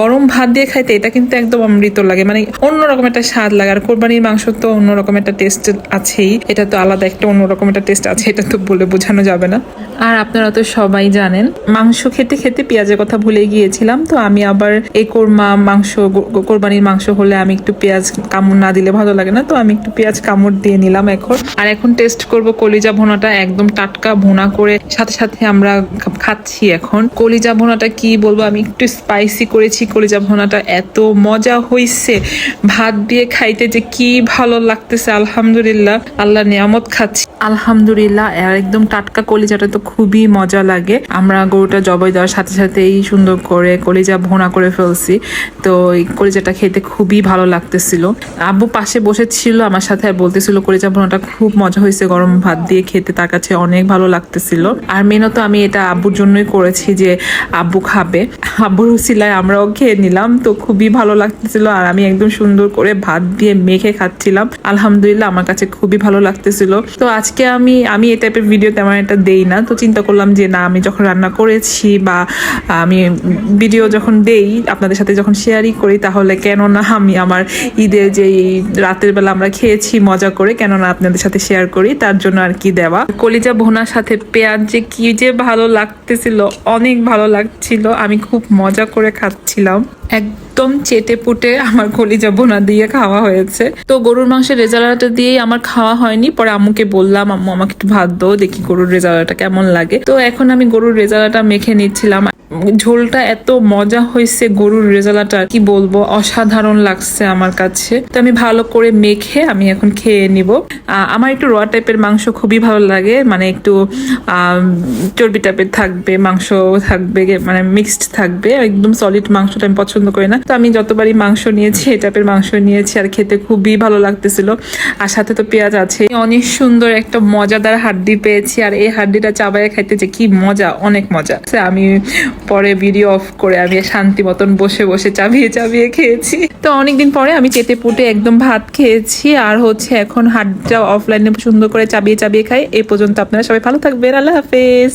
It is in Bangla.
গরম ভাত দিয়ে খাইতে এটা কিন্তু একদম অমৃত লাগে। মানে অন্যরকম একটা স্বাদ লাগে। আর কোরবানির মাংস তো অন্যরকম একটা টেস্ট আছেই। এটা তো আলাদা একটা অন্যরকম একটা টেস্ট আছে, এটা তো বলে বোঝানো যাবে না। আর আপনারা তো সবাই জানেন, মাংস খেতে খেতে পেঁয়াজের কথা ভুলে গিয়েছিলাম। তো আমি আবার এই কোরমা মাংস কোরবানির মাংস হলে আমি একটু পেঁয়াজ কামড় না দিলে ভালো লাগে না। তো আমি একটু পেঁয়াজ কামড় দিয়ে নিলাম এখন। আর এখন টেস্ট করব কলিজা ভোনাটা একদম টাটকা ভুনা করে। সাথে সাথে আমরা খাচ্ছি এখন। কলিজা ভুনাটা কি বলব? আমি একটু স্পাইসি করেছি। কলিজা ভোনাটা এত মজা হইছে। ভাত দিয়ে খাইতে যে কি ভালো লাগতেছে, আলহামদুলিল্লাহ। আল্লাহ নিয়ামত খাচ্ছি। আলহামদুলিল্লাহ একদম টাটকা কলিজাটা তো খুবই মজা লাগে। আমরা গরুটা জবাই দেওয়ার সাথে সাথেই সুন্দর করে কলিজা ভোনা করে ফেলছি। তো এই কলিজাটা খেতে খুবই ভালো লাগতেছিল। আব্বু পাশে বসেছিল, আমার সাথে আর বলতেছিল, কলিজা ভোনাটা খুব মজা হয়েছে, গরম ভাত দিয়ে খেতে, তার কাছে অনেক ভালো লাগতেছিল। আর মেনও তো আমি এটা আব্বুর জন্যই করেছি যে আব্বু খাবে। আব্বুর উসিলায় আমরাও খেয়ে নিলাম, তো খুবই ভালো লাগতেছিল। আর আমি একদম সুন্দর করে ভাত দিয়ে মেখে খাচ্ছিলাম। আলহামদুলিল্লাহ, আমার কাছে খুবই ভালো লাগতেছিল। তো আজকে আমি আমি এই টাইপের ভিডিও তেমন একটা দেই না। তো চিন্তা করলাম যে, না, আমি যখন রান্না করেছি বা, আমি ভিডিও যখন দেই, আপনাদের সাথে যখন শেয়ারই করি, তাহলে কেন না আমি আমার ঈদের যে রাতের বেলা আমরা খেয়েছি, মজা করে, কেন না আপনাদের সাথে শেয়ার করি, তার জন্য আর কি দেওয়া। কলিজা ভোনার সাথে পেঁয়াজ যে কি যে ভালো লাগতেছিল, অনেক ভালো লাগছিল, আমি খুব মজা করে খাচ্ছিলাম। একদম চেটে পুটে আমার কলিজা বোনা দিয়ে খাওয়া হয়েছে। তো গরুর মাংসের রেজালাটা দিয়েই আমার খাওয়া হয়নি। পরে আম্মুকে বললাম, আম্মু, আমাকে একটু ভাত দাও, দেখি গরুর রেজালাটা কেমন লাগে। তো এখন আমি গরুর রেজালাটা মেখে নিচ্ছিলাম। ঝোলটা এত মজা হয়েছে গরুর রেজালাটা, কি বলব? অসাধারণ লাগছে আমার কাছে। তো আমি ভালো করে মেখে আমি এখন খেয়ে নিব। আমার একটু র টাইপের মাংস খুবই ভালো লাগে মানে একটু চর্বি টাইপের থাকবে, মাংস থাকবে মানে মিক্সড থাকবে একদম সলিড মাংসটা আমি পছন্দ করি না। তো আমি যতবারই মাংস নিয়েছি, এই টাইপের মাংস নিয়েছি, আর খেতে খুবই ভালো লাগতেছিল। আর সাথে তো পেঁয়াজ আছে। অনেক সুন্দর একটা মজাদার হাড্ডি পেয়েছি, আর এই হাড্ডিটা চাবায় খাইতে যে কি মজা, অনেক মজা। আমি পরে ভিডিও অফ করে আমি শান্তি মতন বসে বসে চাবিয়ে চাবিয়ে খেয়েছি। তো অনেকদিন পরে আমি চেতে পুটে একদম ভাত খেয়েছি আর হচ্ছে এখন হাটটা অফলাইনে সুন্দর করে চাবিয়ে চাবিয়ে খাই। এ পর্যন্ত আপনারা সবাই ভালো থাকবেন। আল্লাহ হাফেজ।